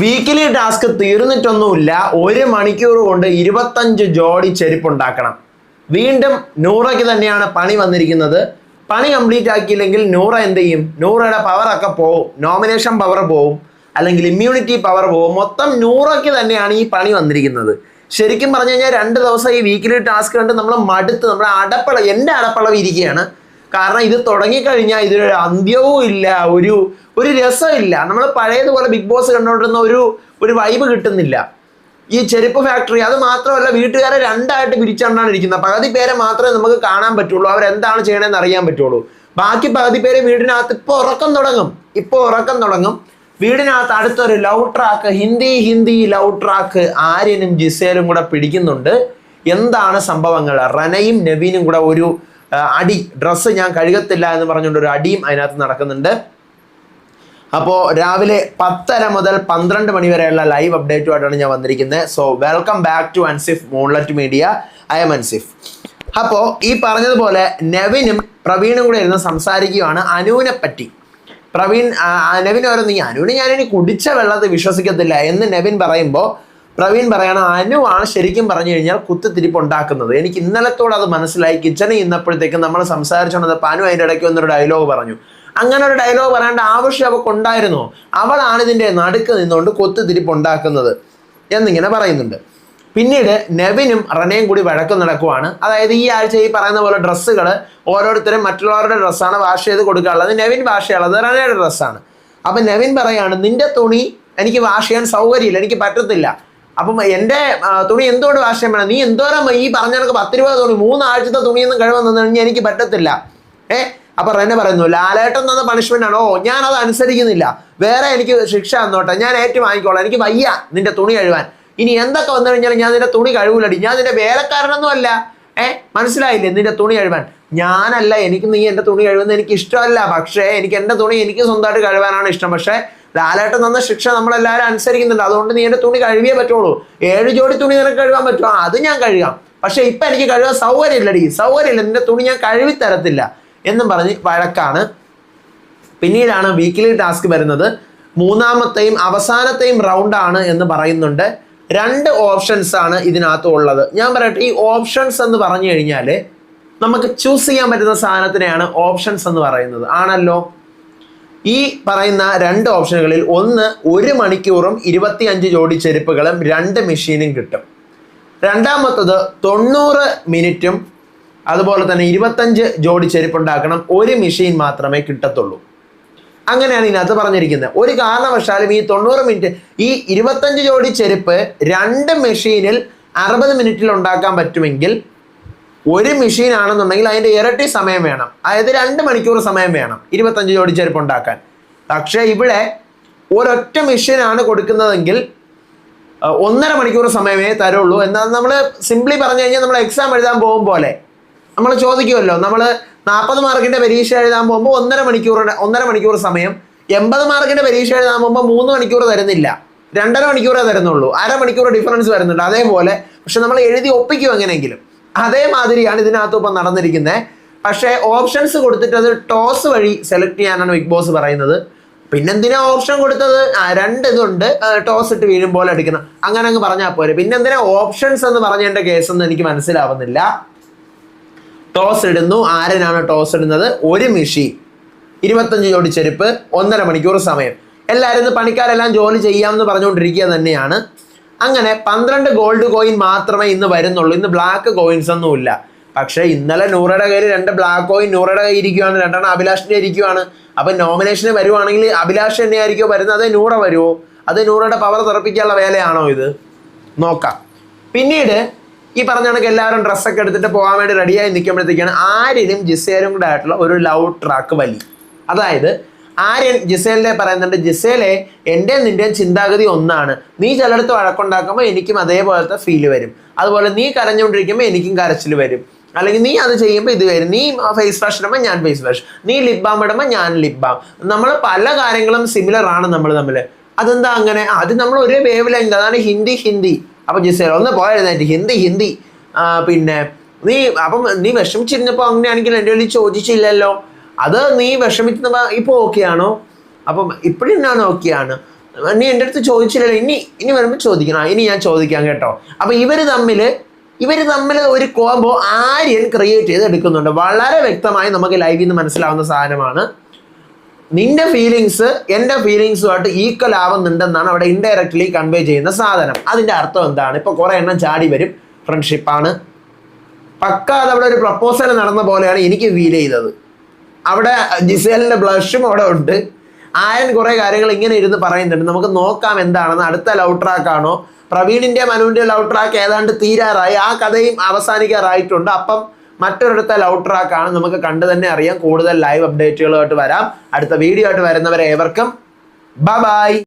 Weekly task തീർന്നിട്ടൊന്നുമില്ല. ഒരു മണിക്കൂർ കൊണ്ട് ഇരുപത്തഞ്ച് ജോഡി ചെരുപ്പുണ്ടാക്കണം. വീണ്ടും നൂറയ്ക്ക് തന്നെയാണ് പണി വന്നിരിക്കുന്നത്. പണി കംപ്ലീറ്റ് ആക്കിയില്ലെങ്കിൽ നൂറ എന്ത് ചെയ്യും? നൂറയുടെ പവറൊക്കെ പോവും. നോമിനേഷൻ പവർ പോവും. അല്ലെങ്കിൽ ഇമ്മ്യൂണിറ്റി പവർ പോവും. മൊത്തം നൂറയ്ക്ക് തന്നെയാണ് ഈ പണി വന്നിരിക്കുന്നത്. ശരിക്കും പറഞ്ഞു കഴിഞ്ഞാൽ രണ്ട് ദിവസം ഈ വീക്കിലി ടാസ്ക് കണ്ട് നമ്മൾ മടുത്ത് നമ്മുടെ അടപ്പള എന്റെ അടപ്പളവ് ഇരിക്കുകയാണ്. കാരണം ഇത് തുടങ്ങിക്കഴിഞ്ഞാൽ ഇതിനൊരു അന്ത്യവും ഇല്ല ഒരു ഒരു രസമില്ല. നമ്മൾ പഴയതുപോലെ ബിഗ് ബോസ് കണ്ടുകൊണ്ടിരുന്ന ഒരു ഒരു വൈബ് കിട്ടുന്നില്ല. ഈ ചെരുപ്പ് ഫാക്ടറി അത് മാത്രമല്ല വീട്ടുകാരെ രണ്ടായിട്ട് പിരിച്ചുകൊണ്ടാണ് ഇരിക്കുന്നത്. പകുതി പേരെ മാത്രമേ നമുക്ക് കാണാൻ പറ്റുള്ളൂ. അവരെന്താണ് ചെയ്യണമെന്ന് അറിയാൻ പറ്റുള്ളൂ. ബാക്കി പകുതി പേര് വീടിനകത്ത് ഇപ്പോൾ ഉറക്കം തുടങ്ങും. ഇപ്പോൾ ഉറക്കം തുടങ്ങും. വീടിനകത്ത് അടുത്തൊരു love track Hindi Hindi love track ആര്യനും ജിസേലും കൂടെ പിടിക്കുന്നുണ്ട്. എന്താണ് സംഭവങ്ങൾ? റനയും നവീനും കൂടെ ഒരു അടി ഡ്രസ്സ് ഞാൻ കഴുകത്തില്ല എന്ന് പറഞ്ഞുകൊണ്ട് ഒരു അടിയും അതിനകത്ത് നടക്കുന്നുണ്ട്. അപ്പോൾ രാവിലെ പത്തര മുതൽ പന്ത്രണ്ട് മണി വരെയുള്ള ലൈവ് അപ്ഡേറ്റുമായിട്ടാണ് ഞാൻ വന്നിരിക്കുന്നത്. So welcome back to Ansif മോൺലറ്റ് media I M Ansif അപ്പോൾ ഈ പറഞ്ഞതുപോലെ നെവിനും പ്രവീണും കൂടെ ഇരുന്ന് സംസാരിക്കുകയാണ് അനുവിനെ പറ്റി. പ്രവീൺ നെവിൻ ഓരോന്ന് ഈ അനുവിന് ഞാനിനി കുടിച്ച വെള്ളത്തെ വിശ്വസിക്കത്തില്ല എന്ന് നെവിൻ പറയുമ്പോൾ പ്രവീൺ പറയണ അനുവാണ് ശരിക്കും പറഞ്ഞു കഴിഞ്ഞാൽ കുത്തിത്തിരിപ്പ് ഉണ്ടാക്കുന്നത് എനിക്ക് ഇന്നലത്തോടെ അത് മനസ്സിലായി. കിച്ചണിൽ ഇന്നപ്പോഴത്തേക്കും നമ്മൾ സംസാരിച്ചുകൊണ്ടപ്പോൾ അനു അതിന്റെ ഇടയ്ക്ക് വന്നൊരു ഡയലോഗ് പറഞ്ഞു. അങ്ങനെ ഒരു ഡയലോഗ് പറയേണ്ട ആവശ്യം അവൾക്ക് ഉണ്ടായിരുന്നോ? അവളാണ് ഇതിന്റെ നടുക്ക് നിന്നുകൊണ്ട് കൊത്തുതിരിപ്പ് ഉണ്ടാക്കുന്നത് എന്നിങ്ങനെ പറയുന്നുണ്ട്. പിന്നീട് നെവിനും റനയും കൂടി വഴക്ക് നടക്കുവാണ്. അതായത് ഈ ആഴ്ച ഈ പറയുന്ന പോലെ ഡ്രസ്സുകൾ ഓരോരുത്തരും മറ്റുള്ളവരുടെ ഡ്രസ്സാണ് വാഷ് ചെയ്ത് കൊടുക്കാനുള്ളത് നെവിൻ വാഷ് ചെയ്യാനുള്ളത് റനയുടെ ഡ്രസ്സാണ്. അപ്പം നെവിൻ പറയാണ് നിന്റെ തുണി എനിക്ക് വാഷ് ചെയ്യാൻ സൗകര്യമില്ല എനിക്ക് പറ്റത്തില്ല. അപ്പം എന്റെ തുണി എന്തുകൊണ്ട് വാഷ് ചെയ്യാൻ വേണം നീ എന്തോരം ഈ പറഞ്ഞ കണക്ക് പത്ത് രൂപ തുണി മൂന്നാഴ്ചത്തെ തുണിയൊന്നും കഴിവെന്ന് കഴിഞ്ഞാൽ എനിക്ക് പറ്റത്തില്ല. ഏ? അപ്പൊ റെന്നെ പറയുന്നു ലാലേട്ടൻ തന്ന പണിഷ്മെന്റ് ആണോ? ഞാൻ അത് അനുസരിക്കുന്നില്ല. വേറെ എനിക്ക് ശിക്ഷ എന്നോട്ടെ ഞാൻ ഏറ്റു വാങ്ങിക്കോളാം എനിക്ക് വയ്യ നിന്റെ തുണി കഴുവാൻ ഇനി എന്തൊക്കെ വന്നു കഴിഞ്ഞാൽ ഞാൻ നിന്റെ തുണി കഴുകൂലടി. ഞാൻ നിന്റെ വേലക്കാരനൊന്നും അല്ല. ഏ? മനസ്സിലായില്ലേ നിന്റെ തുണി കഴുവാൻ ഞാനല്ല എനിക്ക് നീ എന്റെ തുണി കഴുകുന്നത് എനിക്ക് ഇഷ്ടമല്ല. പക്ഷേ എനിക്ക് എന്റെ തുണി എനിക്ക് സ്വന്തമായിട്ട് കഴുകാനാണ് ഇഷ്ടം. പക്ഷേ ലാലേട്ടൻ തന്ന ശിക്ഷ നമ്മളെല്ലാവരും അനുസരിക്കുന്നുണ്ട്. അതുകൊണ്ട് നീ എന്റെ തുണി കഴുകിയേ പറ്റുള്ളൂ. ഏഴ് ജോഡി തുണി നിനക്ക് കഴുകാൻ പറ്റുമോ? അത് ഞാൻ കഴുകാം. പക്ഷെ ഇപ്പം എനിക്ക് കഴുകാൻ സൗകര്യമില്ലടി. സൗകര്യമില്ല. നിന്റെ തുണി ഞാൻ കഴുകി തരത്തില്ല എന്നും പറഞ്ഞ് വഴക്കാണ്. പിന്നീടാണ് വീക്കിലി ടാസ്ക് വരുന്നത്. മൂന്നാമത്തെയും അവസാനത്തെയും റൗണ്ടാണ് എന്ന് പറയുന്നുണ്ട്. രണ്ട് ഓപ്ഷൻസ് ആണ് ഇതിനകത്ത് ഉള്ളത്. ഞാൻ പറയട്ടെ ഈ ഓപ്ഷൻസ് എന്ന് പറഞ്ഞു കഴിഞ്ഞാൽ നമുക്ക് ചൂസ് ചെയ്യാൻ പറ്റുന്ന സാധനത്തിനെയാണ് ഓപ്ഷൻസ് എന്ന് പറയുന്നത്. ആണല്ലോ? ഈ പറയുന്ന രണ്ട് ഓപ്ഷനുകളിൽ ഒന്ന് ഒരു മണിക്കൂറും ഇരുപത്തിയഞ്ച് ജോഡി ചെരുപ്പുകളും രണ്ട് മെഷീനും കിട്ടും. രണ്ടാമത്തത് തൊണ്ണൂറ് മിനിറ്റും അതുപോലെ തന്നെ ഇരുപത്തഞ്ച് ജോഡി ചെരുപ്പുണ്ടാക്കണം. ഒരു മെഷീൻ മാത്രമേ കിട്ടത്തുള്ളൂ. അങ്ങനെയാണ് ഇതിനകത്ത് പറഞ്ഞിരിക്കുന്നത്. ഒരു കാരണവശാലും ഈ തൊണ്ണൂറ് മിനിറ്റ് ഈ ഇരുപത്തഞ്ച് ജോഡി ചെരുപ്പ് രണ്ട് മെഷീനിൽ അറുപത് മിനിറ്റിൽ ഉണ്ടാക്കാൻ പറ്റുമെങ്കിൽ ഒരു മെഷീൻ ആണെന്നുണ്ടെങ്കിൽ അതിന്റെ ഇരട്ടി സമയം വേണം. അതായത് രണ്ട് മണിക്കൂർ സമയം വേണം ഇരുപത്തഞ്ച് ജോഡി ചെരുപ്പ് ഉണ്ടാക്കാൻ. പക്ഷേ ഇവിടെ ഒരൊറ്റ ആണ് കൊടുക്കുന്നതെങ്കിൽ ഒന്നര മണിക്കൂർ സമയമേ തരുള്ളൂ. എന്നാൽ നമ്മൾ സിംപ്ലി പറഞ്ഞു കഴിഞ്ഞാൽ നമ്മൾ എക്സാം എഴുതാൻ പോകും പോലെ. നമ്മൾ ചോദിക്കുമല്ലോ നമ്മൾ നാൽപ്പത് മാർക്കിന്റെ പരീക്ഷ എഴുതാൻ പോകുമ്പോൾ ഒന്നര മണിക്കൂർ ഒന്നര മണിക്കൂർ സമയം എൺപത് മാർക്കിന്റെ പരീക്ഷ എഴുതാൻ പോകുമ്പോൾ മൂന്ന് മണിക്കൂർ തരുന്നില്ല. രണ്ടര മണിക്കൂറേ തരുന്നുള്ളൂ. അരമണിക്കൂർ ഡിഫറൻസ് വരുന്നുണ്ട്. അതേപോലെ പക്ഷെ നമ്മൾ എഴുതി ഒപ്പിക്കും എങ്ങനെയെങ്കിലും. അതേമാതിരിയാണ് ഇതിനകത്ത് ഇപ്പം നടന്നിരിക്കുന്നത്. പക്ഷേ ഓപ്ഷൻസ് കൊടുത്തിട്ട് അത് ടോസ് വഴി സെലക്ട് ചെയ്യാനാണ് ബിഗ് ബോസ് പറയുന്നത്. പിന്നെന്തിനാ ഓപ്ഷൻ കൊടുത്തത്? രണ്ട് ഇതുണ്ട്. ടോസ് ഇട്ട് വീഴും പോലെ അടിക്കണം. അങ്ങനെ അങ്ങ് പറഞ്ഞാൽ പോരെ. പിന്നെന്തിനാ ഓപ്ഷൻസ് എന്ന് പറഞ്ഞതിന്റെ കേസൊന്നും എനിക്ക് മനസ്സിലാവുന്നില്ല. ടോസ് ഇടുന്നു. ആരനാണ് ടോസ് ഇടുന്നത്? ഒരു മെഷീൻ ഇരുപത്തഞ്ച് ജോഡി ചെരുപ്പ് ഒന്നര മണിക്കൂർ സമയം. എല്ലാവരും ഇന്ന് പണിക്കാരെല്ലാം ജോലി ചെയ്യാമെന്ന് പറഞ്ഞുകൊണ്ടിരിക്കുക തന്നെയാണ്. അങ്ങനെ പന്ത്രണ്ട് ഗോൾഡ് കോയിൻ മാത്രമേ ഇന്ന് വരുന്നുള്ളൂ. ഇന്ന് ബ്ലാക്ക് കോയിൻസ് ഒന്നുമില്ല പക്ഷേ ഇന്നലെ നൂറയുടെ കയ്യിൽ രണ്ട് ബ്ലാക്ക് കോയിൻ നൂറയുടെ കയ്യിൽ ഇരിക്കുവാണ്. രണ്ടെണ്ണം അഭിലാഷിന്റെ ഇരിക്കുവാണ്. അപ്പം നോമിനേഷന് വരുവാണെങ്കിൽ അഭിലാഷ് തന്നെയായിരിക്കുമോ വരുന്നത്? അതേ നൂറ വരുമോ അത് നൂറയുടെ പവർ തെറപ്പിക്കാനുള്ള വേലയാണോ ഇത്? നോക്കാം. പിന്നീട് ഈ പറഞ്ഞ കണക്ക് എല്ലാവരും ഡ്രസ്സൊക്കെ എടുത്തിട്ട് പോകാൻ വേണ്ടി റെഡിയായി നിൽക്കുമ്പോഴത്തേക്കാണ് ആര്യനും ജിസേരും കൂടെ ആയിട്ടുള്ള ഒരു ലവ് ട്രാക്ക് വലി. അതായത് ആര്യൻ ജിസേലിനെ പറയുന്നുണ്ട്? ജിസേലെ എന്റെ നിന്റെയും ചിന്താഗതി ഒന്നാണ്. നീ ചിലടത്ത് വഴക്കുണ്ടാക്കുമ്പോൾ എനിക്കും അതേപോലത്തെ ഫീൽ വരും. അതുപോലെ നീ കരഞ്ഞുകൊണ്ടിരിക്കുമ്പോൾ എനിക്കും കരച്ചിൽ വരും. അല്ലെങ്കിൽ നീ അത് ചെയ്യുമ്പോൾ ഇത് വരും. നീ ഫേസ് വാഷ് ഇടുമ്പോൾ ഞാൻ ഫേസ് വാഷ് നീ ലിപ് ബാം ഇടുമ്പോൾ ഞാൻ ലിപ് ബാം നമ്മൾ പല കാര്യങ്ങളും സിമിലർ ആണ് നമ്മൾ തമ്മിൽ അതെന്താ അങ്ങനെ? അത് നമ്മൾ ഒരേ വേവ് ലെങ്ത് അതാണ് ഹിന്ദി ഹിന്ദി. അപ്പൊ ജിസേൽ ഒന്ന് പോയിരുന്നേറ്റ് ഹിന്ദി ഹിന്ദി. പിന്നെ നീ അപ്പം നീ വിഷമിച്ചിരുന്നപ്പോൾ അങ്ങനെയാണെങ്കിൽ എന്റെ വലിയ ചോദിച്ചില്ലല്ലോ. അത് നീ വിഷമിക്കുന്ന ഇപ്പൊ ഓക്കെ ആണോ? അപ്പം ഇപ്പോഴും ഞാൻ ഓക്കെയാണ് നീ എന്റെ അടുത്ത് ചോദിച്ചില്ലല്ലോ. ഇനി ഇനി വരുമ്പോൾ ചോദിക്കണം. ഇനി ഞാൻ ചോദിക്കാം കേട്ടോ. അപ്പൊ ഇവർ തമ്മിൽ ഇവർ തമ്മിൽ ഒരു കോംബോ ആര്യൻ ക്രിയേറ്റ് ചെയ്ത് എടുക്കുന്നുണ്ട് വളരെ വ്യക്തമായി നമുക്ക് ലൈവിൽ നിന്ന് മനസ്സിലാവുന്ന സാധനമാണ്. നിന്റെ ഫീലിങ്സ് എന്റെ ഫീലിങ്സുമായിട്ട് ഈക്വൽ ആവുന്നുണ്ടെന്നാണ് അവിടെ ഇൻഡയറക്ട്ലി കൺവേ ചെയ്യുന്ന സാധനം. അതിന്റെ അർത്ഥം എന്താണ്? ഇപ്പൊ കുറേ എണ്ണം ചാടി വരും. ഫ്രണ്ട്ഷിപ്പാണ് പക്ക അതവിടെ ഒരു പ്രപ്പോസൽ നടന്ന പോലെയാണ് എനിക്ക് ഫീൽ ചെയ്തത്. അവിടെ ജിസേലിന്റെ ബ്ലഷും അവിടെ ഉണ്ട്. ആയൻ കുറെ കാര്യങ്ങൾ ഇങ്ങനെ ഇരുന്ന് പറയുന്നുണ്ട്. നമുക്ക് നോക്കാം എന്താണെന്ന്. അടുത്ത ലവ് ട്രാക്ക് ആണോ? പ്രവീണിന്റെ മനുവിന്റെ ലവ് ട്രാക്ക് ഏതാണ്ട് തീരാറായി. ആ കഥയും അവസാനിക്കാറായിട്ടുണ്ട്. അപ്പം മറ്റൊരിടത്ത ലവ് ട്രാക്ക് ആണ്. നമുക്ക് കണ്ടു തന്നെ അറിയാം. കൂടുതൽ ലൈവ് അപ്ഡേറ്റുകളുമായിട്ട് വരാം. അടുത്ത വീഡിയോ ആയിട്ട് വരുന്നവരെ ഏവർക്കും. ബൈ